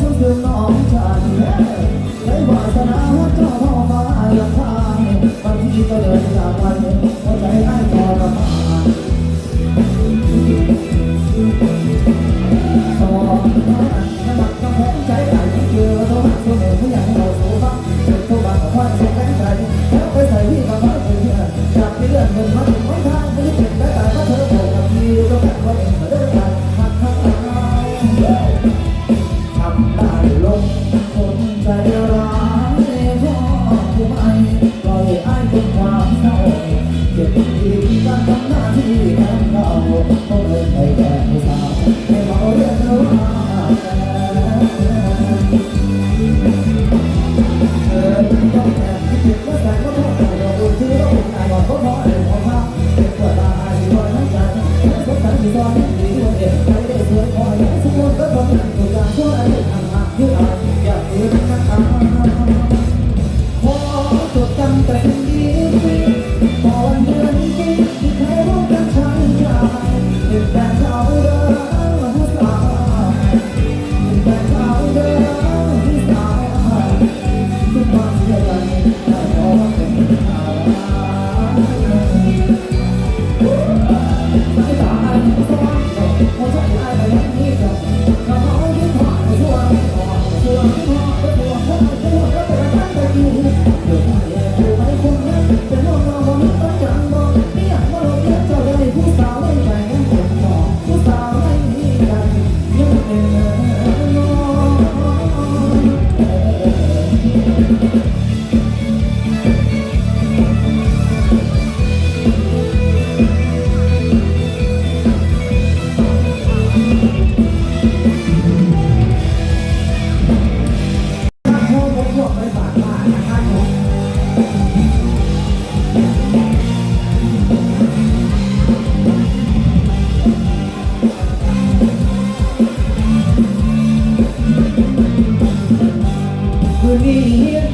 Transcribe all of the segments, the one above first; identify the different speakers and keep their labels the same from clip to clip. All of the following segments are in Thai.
Speaker 1: เพื่อนน้ในวาสนาเจ้าพ่อมาหลังทาบางทีก็เดินจากไปเพราะใจได้ทรมานสองน้ำหนักกำแพงใจหลเกลือโหะโซเดียมผู้ใหญ่ให้เราสูบ้างเสร็ตัวบางควายเสียแรงแล้ใส่ที่กระพาะเพื่อจากที่เลื่อนเงินมาถึงไม่ทางไม่ได้เก็บแต่ก็เธอโผล่กับทีต้องกาว 风吹 I, I, I'm.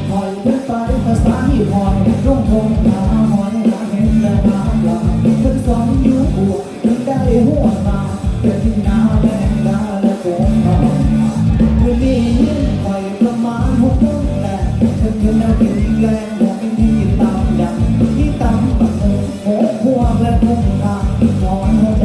Speaker 1: หอยเบ็ดไภาษาที่หอยร่องทงหาหอยหาเห็นแต่หาลาทั้สองยู่บวกถึได้หัวตาเป็ที่นาแดงดาและโงทองเมื่อนี้หอยประมาณหกต้นแต่เธอเธอแล้วกิแรงอยที่ตามดังที่ตามปักหงหัวและพงทาหอย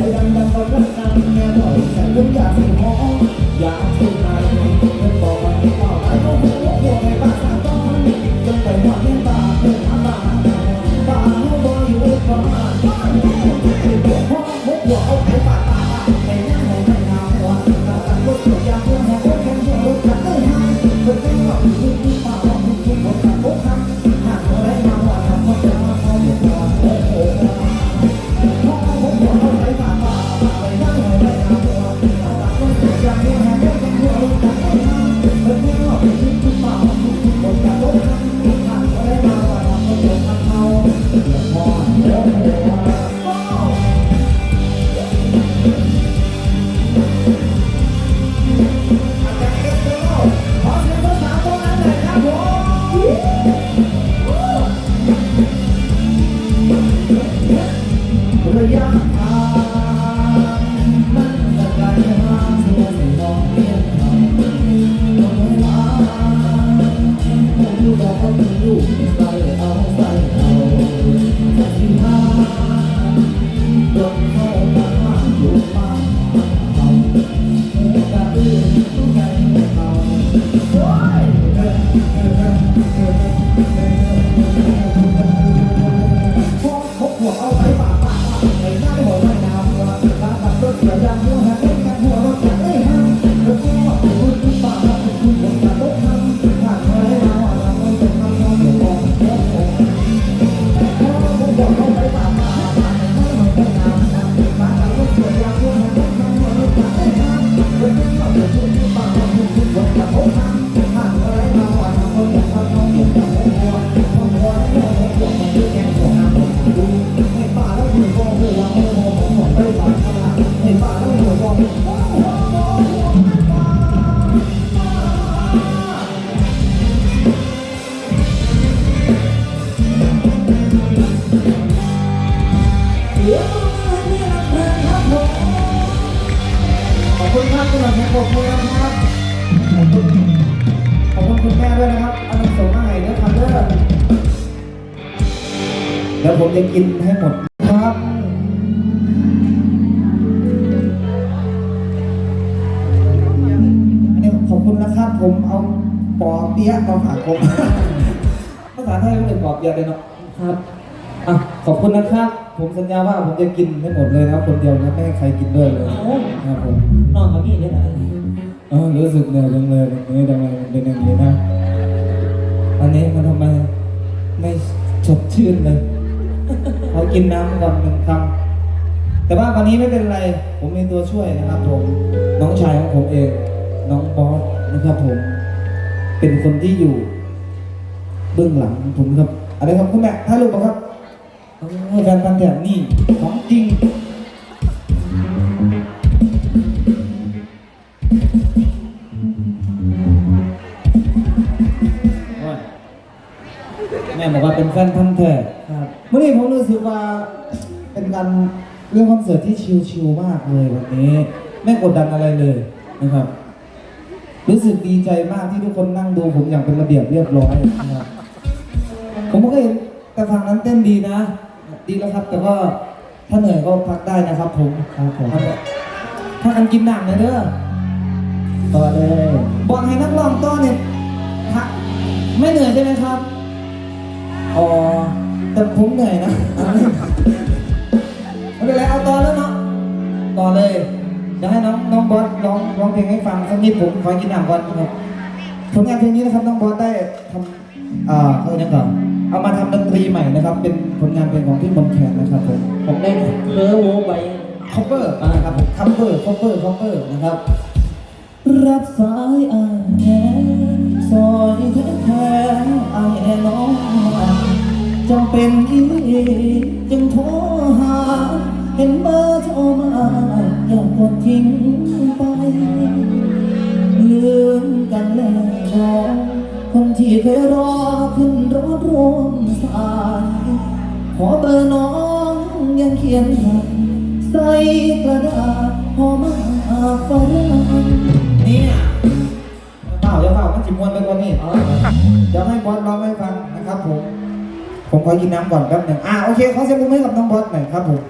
Speaker 1: ขอบคุณครับคุณหลังแข็งขอบคุณนะครับ ขอบคุณขอบคุณคุณแม่ด้วยนะครับอนุสงฆ์มาให้เนื้อคันเด้อเดี๋ยวผมจะกินให้หมดครับนี่ขอบคุณนะครับ ผมเอาปอเปียะมาฝากผมภาษาไทยเรียกปอเปียะเลยเนาะครับอะขอบคุณนะครับ
Speaker 2: ผมสัญญาว่าผมจะกินให้หมดเลยนะครับคนเดียวนะไม่ให้ใครกินด้วยเลย
Speaker 1: เอา
Speaker 2: ครับผม
Speaker 1: นอนกับพี่ได้ไหม
Speaker 2: เออรู้สึกเหนื่อยจังเลยวันนี้ทำไมมันเป็นอย่างนี้นะ อันนี้มันทำไมไม่สดชื่นเลยเขากินน้ำก่อนหนึ่งคำแต่ว่าวันนี้ไม่เป็นไร ผมมีตัวช่วยนะครับผม น้องชายของผมเอง น้องบอสนะครับผม เป็นคนที่อยู่ เบื้องหลังผมครับ อะไรครับคุณแม่ถ่ายรูปปะครับโอ้ยแฟนพันธุ์แถบนี่ของจริงแม่บอกว่าเป็นแฟนพันธุ์แท้
Speaker 1: ครับ
Speaker 2: เมื่อนี้ผมรู้สึกว่าเป็นการเรื่องคอนเสิร์ตที่ชิลๆมากเลยวันนี้ ไม่กดดันอะไรเลยนะครับ รู้สึกดีใจมากที่ทุกคนนั่งดูผมอย่างเป็นระเบียบเรียบร้อยนะครับผมก็เห็นแต่ฝั่งนั้นเต้นดีนะ ดีแล้วครับ แต่ก็ถ้าเหนื่อยก็พักได้นะครับผมครับผมถ้ากันกินหนักนะเด้อ
Speaker 1: ต่อเลย
Speaker 2: บอกให้นักร้องต้อนเนี่ยพักไม่เหนื่อยใช่ไหมครับอ๋อแต่ผมเหนื่อยนะไม่เป็นไรเอาต่อแล้วเนาะต่อเลยเดี๋ยวให้น้องน้องบอสร้องร้องเพลงให้ฟังสักนิดผมขอกินน้ำก่อนครับผลงานเพลงนี้นะครับน้องบอสได้ทำอ่าเออเนี่ยก่อน เอามาทำดนตรีใหม่นะครับ เป็นผลงานเพลงของพี่มนต์แคนนะครับผม
Speaker 1: ผมได้เพ้อโว้ไป
Speaker 2: cover นะครับผม cover cover cover นะครับ รับสายอายแน่ซอยแท้แท้อายแน่น้องจำเป็นอีหลีจึงโทรหา เห็นเบอร์โทรมาอย่ากดทิ้งไปลืมกันแล้วน้องคน ที่เคยรอขึ้นรถร่วมสายขอเบอร์น้องยังเขียนให้ใส่กระดาษพอมาฝรั่งเนี่ยเปล่าอย่าเปล่ามันจิมวนไปกว่านี้เดี๋ยวให้บอสร้องให้ฟังนะครับผม ผมขอกินน้ำก่อนแป๊บหนึ่งอ่าโอเคขอเสียงปรบมือให้กับน้องบอสหน่อยครับผม